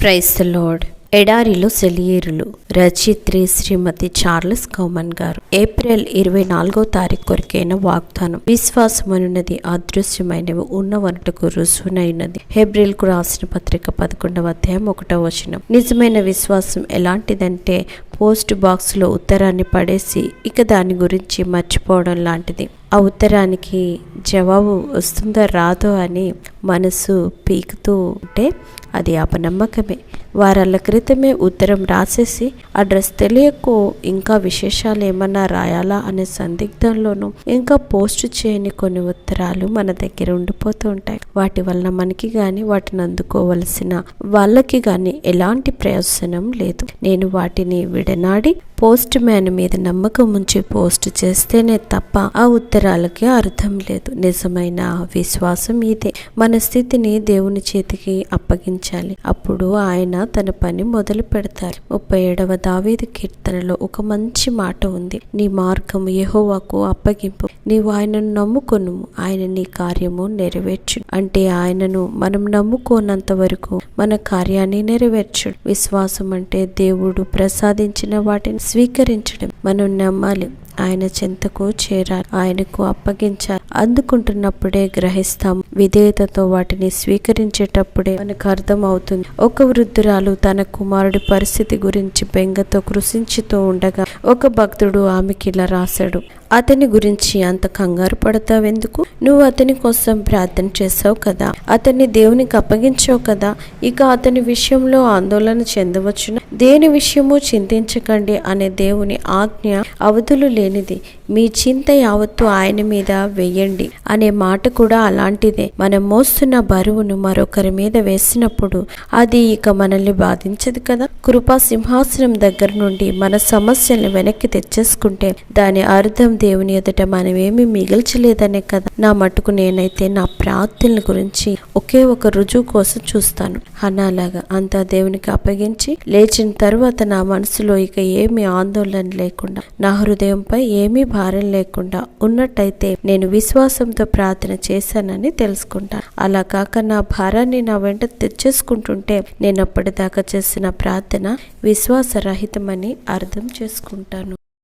Praise lord ఎడారిలో సెలియేరులు రచయిత్రి శ్రీమతి Charles కౌమన్ గారు. ఏప్రిల్ ఇరవై నాలుగో తారీఖు కొరికైన వాగ్దానం విశ్వాసమనున్నది అదృశ్యమైనవి ఉన్న వనటకు రుజువునైనది. హెబ్రిల్కు రాసిన పత్రిక పదకొండవ అధ్యాయం ఒకటవ వచనం నిజమైన విశ్వాసం ఎలాంటిదంటే పోస్ట్ బాక్స్లో ఉత్తరాన్ని పడేసి ఇక దాని గురించి మర్చిపోవడం లాంటిది. ఆ ఉత్తరానికి జవాబు వస్తుందో రాదో అని మనసు పీకుతూ ఉంటే అది అపనమ్మకమే. వారాల క్రితమే ఉత్తరం రాసేసి అడ్రస్ తెలియకో ఇంకా విశేషాలు ఏమన్నా రాయాలా అనే సందిగ్ధంలోనూ ఇంకా పోస్ట్ చేయని కొన్ని ఉత్తరాలు మన దగ్గర ఉండిపోతూ ఉంటాయి. వాటి వల్ల మనకి గాని వాటిని అందుకోవలసిన వాళ్ళకి గాని ఎలాంటి ప్రయోజనం లేదు. నేను వాటిని విడనాడి పోస్ట్ మ్యాన్ మీద నమ్మకం ఉంచి పోస్ట్ చేస్తేనే తప్ప ఆ ఉత్తరాలకి అర్థం లేదు. నిజమైన విశ్వాసం ఇదే. మన స్థితిని దేవుని చేతికి అప్పగించాలి. అప్పుడు ఆయన తన పని మొదలు పెడతారు. ముప్పై ఏడవ దావేది కీర్తనలో ఒక మంచి మాట ఉంది. నీ మార్గము యహోవాకు అప్పగింపు. నీవు ఆయనను నమ్ముకొను ఆయన నీ కార్యము నెరవేర్చు అంటే ఆయనను మనం నమ్ముకోనంత వరకు మన కార్యాన్ని నెరవేర్చు విశ్వాసం అంటే దేవుడు ప్రసాదించిన వాటిని స్వీకరించడం. మనం నమ్మాలి. ఆయన చెంతకు చేరాలి. ఆయనకు అప్పగించాలి. అందుకుంటున్నప్పుడే గ్రహిస్తాం విధేయతతో వాటిని స్వీకరించేటప్పుడే మనకు అర్థం అవుతుంది ఒక వృద్ధురాలు తన కుమారుడి పరిస్థితి గురించి బెంగతో కృషించుతూ ఉండగా ఒక భక్తుడు ఆమెకి ఇలా రాశాడు. అతని గురించి అంత కంగారు పడతావెందుకు నువ్వు అతని కోసం ప్రార్థన చేసావు కదా? అతన్ని దేవునికి అప్పగించావు కదా? ఇక అతని విషయంలో ఆందోళన చెందవచ్చును? దేని విషయము చింతించకండి అనే దేవుని ఆజ్ఞ అవధులు లేనిది. మీ చింత యావత్తు ఆయన మీద వెయ్యండి అనే మాట కూడా అలాంటిదే. మనం మోస్తున్న బరువును మరొకరి మీద వేసినప్పుడు అది ఇక మనల్ని బాధించదు కదా? కృపా సింహాసనం దగ్గర నుండి మన సమస్యలను వెనక్కి తెచ్చేసుకుంటే దాని అర్థం దేవుని ఎదుట మనమేమి మిగిల్చలేదనే కదా? నా మటుకు నేనైతే నా ప్రార్థనల గురించి ఒకే ఒక రుజువు కోసం చూస్తాను. అనాలాగా అంతా దేవునికి అప్పగించి లేచిన తరువాత నా మనసులో ఇక ఏమి ఆందోళన లేకుండా నా హృదయంపై ఏమీ భారం లేకుండా ఉన్నట్టయితే నేను విశ్వాసంతో ప్రార్థన చేశానని తెలుసుకుంటాను అలా కాక నా భారాన్ని నా వెంట తెచ్చేసుకుంటుంటే నేను అప్పటిదాకా చేసిన ప్రార్థన విశ్వాసరహితమని అర్థం చేసుకుంటాను.